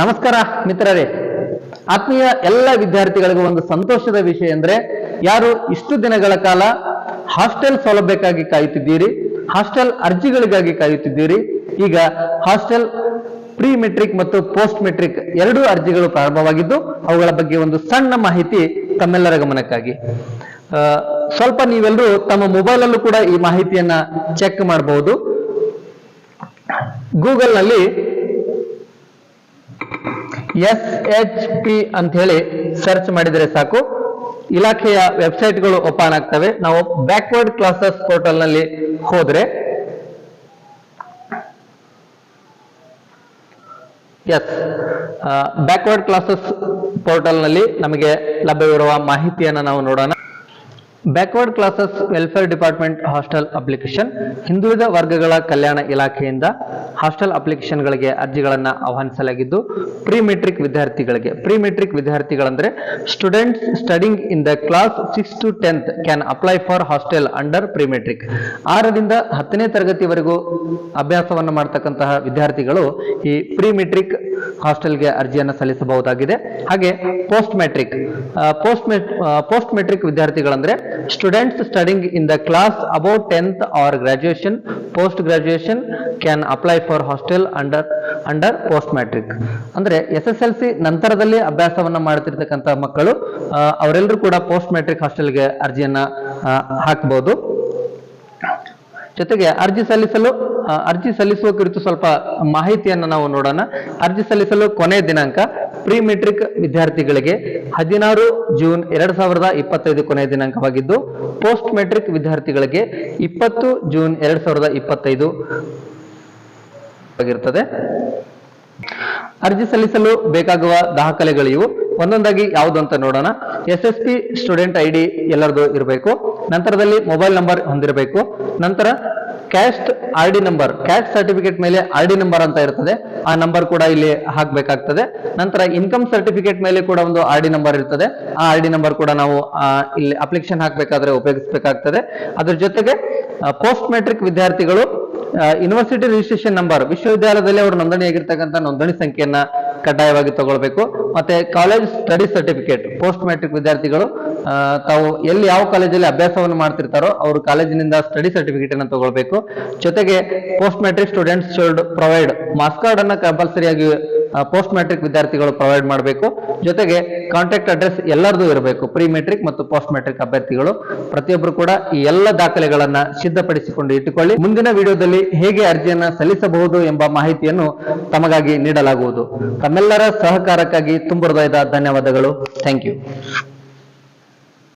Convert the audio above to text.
ನಮಸ್ಕಾರ ಮಿತ್ರರೇ. ಆತ್ಮೀಯ ಎಲ್ಲ ವಿದ್ಯಾರ್ಥಿಗಳಿಗೂ ಒಂದು ಸಂತೋಷದ ವಿಷಯ ಅಂದ್ರೆ, ಯಾರು ಇಷ್ಟು ದಿನಗಳ ಕಾಲ ಹಾಸ್ಟೆಲ್ ಸೌಲಭ್ಯಕ್ಕಾಗಿ ಕಾಯುತ್ತಿದ್ದೀರಿ, ಹಾಸ್ಟೆಲ್ ಅರ್ಜಿಗಳಿಗಾಗಿ ಕಾಯುತ್ತಿದ್ದೀರಿ, ಈಗ ಹಾಸ್ಟೆಲ್ ಪ್ರೀ ಮೆಟ್ರಿಕ್ ಮತ್ತು ಪೋಸ್ಟ್ ಮೆಟ್ರಿಕ್ ಎರಡೂ ಅರ್ಜಿಗಳು ಪ್ರಾರಂಭವಾಗಿದ್ದು, ಅವುಗಳ ಬಗ್ಗೆ ಒಂದು ಸಣ್ಣ ಮಾಹಿತಿ ತಮ್ಮೆಲ್ಲರ ಗಮನಕ್ಕಾಗಿ. ಸ್ವಲ್ಪ ನೀವೆಲ್ಲರೂ ತಮ್ಮ ಮೊಬೈಲ್ ಅಲ್ಲೂ ಕೂಡ ಈ ಮಾಹಿತಿಯನ್ನ ಚೆಕ್ ಮಾಡಬಹುದು ಗೂಗಲ್ನಲ್ಲಿ ಎಸ್ ಎಚ್ ಪಿ ಅಂತ ಹೇಳಿ ಸರ್ಚ್ ಮಾಡಿದರೆ ಸಾಕು. ಇಲಾಖೆಯ ವೆಬ್ಸೈಟ್ಗಳು ಓಪನ್ ಆಗ್ತವೆ. ನಾವು ಬ್ಯಾಕ್ವರ್ಡ್ ಕ್ಲಾಸಸ್ ಪೋರ್ಟಲ್ನಲ್ಲಿ ಹೋದ್ರೆ ಎಸ್ ಬ್ಯಾಕ್ವರ್ಡ್ ಕ್ಲಾಸಸ್ ಪೋರ್ಟಲ್ನಲ್ಲಿ ನಮಗೆ ಲಭ್ಯವಿರುವ ಮಾಹಿತಿಯನ್ನು ನಾವು ನೋಡೋಣ. Backward classes welfare department hostel application ಹಿಂದುಳಿದ ವರ್ಗಗಳ ಕಲ್ಯಾಣ ಇಲಾಖೆಯಿಂದ ಹಾಸ್ಟೆಲ್ ಅಪ್ಲಿಕೇಶನ್ಗಳಿಗೆ ಅರ್ಜಿಗಳನ್ನು ಆಹ್ವಾನಿಸಲಾಗಿದ್ದು ಪ್ರೀ ಮೆಟ್ರಿಕ್ ವಿದ್ಯಾರ್ಥಿಗಳಿಗೆ pre matric ವಿದ್ಯಾರ್ಥಿಗಳಂದ್ರೆ students studying in the class six to tenth can apply for hostel under pre matric ಆರರಿಂದ ಹತ್ತನೇ ತರಗತಿವರೆಗೂ ಅಭ್ಯಾಸವನ್ನು ಮಾಡ್ತಕ್ಕಂತಹ ವಿದ್ಯಾರ್ಥಿಗಳು ಈ ಪ್ರೀ ಮೆಟ್ರಿಕ್ ಹಾಸ್ಟೆಲ್ಗೆ ಅರ್ಜಿಯನ್ನು ಸಲ್ಲಿಸಬಹುದಾಗಿದೆ. ಹಾಗೆ post matric post post matric ವಿದ್ಯಾರ್ಥಿಗಳಂದ್ರೆ students studying in the class about tenth or graduation post graduation can apply for hostel under under post matric ಅಂದ್ರೆ ಎಸ್ ಎಸ್ ಎಲ್ ಸಿ ನಂತರದಲ್ಲಿ ಅಭ್ಯಾಸವನ್ನ ಮಾಡ್ತಿರ್ತಕ್ಕಂಥ ಮಕ್ಕಳು ಅವರೆಲ್ಲರೂ ಕೂಡ ಪೋಸ್ಟ್ ಮ್ಯಾಟ್ರಿಕ್ ಹಾಸ್ಟೆಲ್ಗೆ ಅರ್ಜಿಯನ್ನ ಹಾಕಬಹುದು ಜೊತೆಗೆ ಅರ್ಜಿ ಸಲ್ಲಿಸಲು ಅರ್ಜಿ ಸಲ್ಲಿಸುವ ಕುರಿತು ಸ್ವಲ್ಪ ಮಾಹಿತಿಯನ್ನು ನಾವು ನೋಡೋಣ. ಅರ್ಜಿ ಸಲ್ಲಿಸಲು ಕೊನೆಯ ದಿನಾಂಕ ಪ್ರೀ ಮೆಟ್ರಿಕ್ ವಿದ್ಯಾರ್ಥಿಗಳಿಗೆ ಹದಿನಾರು ಜೂನ್ ಎರಡ್ ಸಾವಿರದ ಇಪ್ಪತ್ತೈದು ಕೊನೆಯ ದಿನಾಂಕವಾಗಿದ್ದು, ಪೋಸ್ಟ್ ಮೆಟ್ರಿಕ್ ವಿದ್ಯಾರ್ಥಿಗಳಿಗೆ ಇಪ್ಪತ್ತು ಜೂನ್ ಎರಡ್ ಸಾವಿರದ ಇಪ್ಪತ್ತೈದು ಆಗಿರುತ್ತದೆ ಅರ್ಜಿ ಸಲ್ಲಿಸಲು ಬೇಕಾಗುವ ದಾಖಲೆಗಳು ಇವು ಒಂದೊಂದಾಗಿ ಯಾವುದು ಅಂತ ನೋಡೋಣ. S S P student I D ಎಲ್ಲರದು ಇರಬೇಕು. ನಂತರದಲ್ಲಿ ಮೊಬೈಲ್ ನಂಬರ್ ಹೊಂದಿರಬೇಕು. ನಂತರ caste R D number caste certificate ಮೇಲೆ ಆರ್ ಡಿ ನಂಬರ್ ಅಂತ ಇರ್ತದೆ. ಆ ನಂಬರ್ ಕೂಡ ಇಲ್ಲಿ ಹಾಕಬೇಕಾಗ್ತದೆ. ನಂತರ ಇನ್ಕಮ್ ಸರ್ಟಿಫಿಕೇಟ್ ಮೇಲೆ ಕೂಡ ಒಂದು ಆರ್ ಡಿ ನಂಬರ್ ಇರ್ತದೆ. ಆ ಆರ್ ಡಿ ನಂಬರ್ ಕೂಡ ನಾವು ಇಲ್ಲಿ ಅಪ್ಲಿಕೇಶನ್ ಹಾಕಬೇಕಾದ್ರೆ ಉಪಯೋಗಿಸಬೇಕಾಗ್ತದೆ. ಅದ್ರ ಜೊತೆಗೆ ಪೋಸ್ಟ್ ಮೆಟ್ರಿಕ್ ವಿದ್ಯಾರ್ಥಿಗಳು ಯೂನಿವರ್ಸಿಟಿ ರಿಜಿಸ್ಟ್ರೇಷನ್ ನಂಬರ್ ವಿಶ್ವವಿದ್ಯಾಲಯದಲ್ಲಿ ಅವರು ನೋಂದಣಿಯಾಗಿರ್ತಕ್ಕಂಥ ನೋಂದಣಿ ಸಂಖ್ಯೆಯನ್ನು ಕಡ್ಡಾಯವಾಗಿ ತಗೊಳ್ಬೇಕು. ಮತ್ತೆ college study certificate post matric ವಿದ್ಯಾರ್ಥಿಗಳು ತಾವು ಎಲ್ಲಿ ಯಾವ ಕಾಲೇಜಲ್ಲಿ ಅಭ್ಯಾಸವನ್ನು ಮಾಡ್ತಿರ್ತಾರೋ ಅವರು ಕಾಲೇಜಿನಿಂದ ಸ್ಟಡಿ ಸರ್ಟಿಫಿಕೇಟ್ ಅನ್ನು ತಗೊಳ್ಬೇಕು. ಜೊತೆಗೆ post matric students should provide marks card ಅನ್ನ ಕಂಪಲ್ಸರಿಯಾಗಿ ಪೋಸ್ಟ್ ಮ್ಯಾಟ್ರಿಕ್ ವಿದ್ಯಾರ್ಥಿಗಳು ಪ್ರೊವೈಡ್ ಮಾಡಬೇಕು. ಜೊತೆಗೆ ಕಾಂಟ್ಯಾಕ್ಟ್ ಅಡ್ರೆಸ್ ಎಲ್ಲರದು ಇರಬೇಕು ಪ್ರೀ ಮೆಟ್ರಿಕ್ ಮತ್ತು ಪೋಸ್ಟ್ ಮೆಟ್ರಿಕ್ ಅಭ್ಯರ್ಥಿಗಳು. ಪ್ರತಿಯೊಬ್ಬರು ಕೂಡ ಈ ಎಲ್ಲ ದಾಖಲೆಗಳನ್ನ ಸಿದ್ಧಪಡಿಸಿಕೊಂಡು ಇಟ್ಟುಕೊಳ್ಳಿ. ಮುಂದಿನ ವಿಡಿಯೋದಲ್ಲಿ ಹೇಗೆ ಅರ್ಜಿಯನ್ನ ಸಲ್ಲಿಸಬಹುದು ಎಂಬ ಮಾಹಿತಿಯನ್ನು ತಮಗಾಗಿ ನೀಡಲಾಗುವುದು. ತಮ್ಮೆಲ್ಲರ ಸಹಕಾರಕ್ಕಾಗಿ ತುಂಬ ಹೃದಯದ ಧನ್ಯವಾದಗಳು. Thank you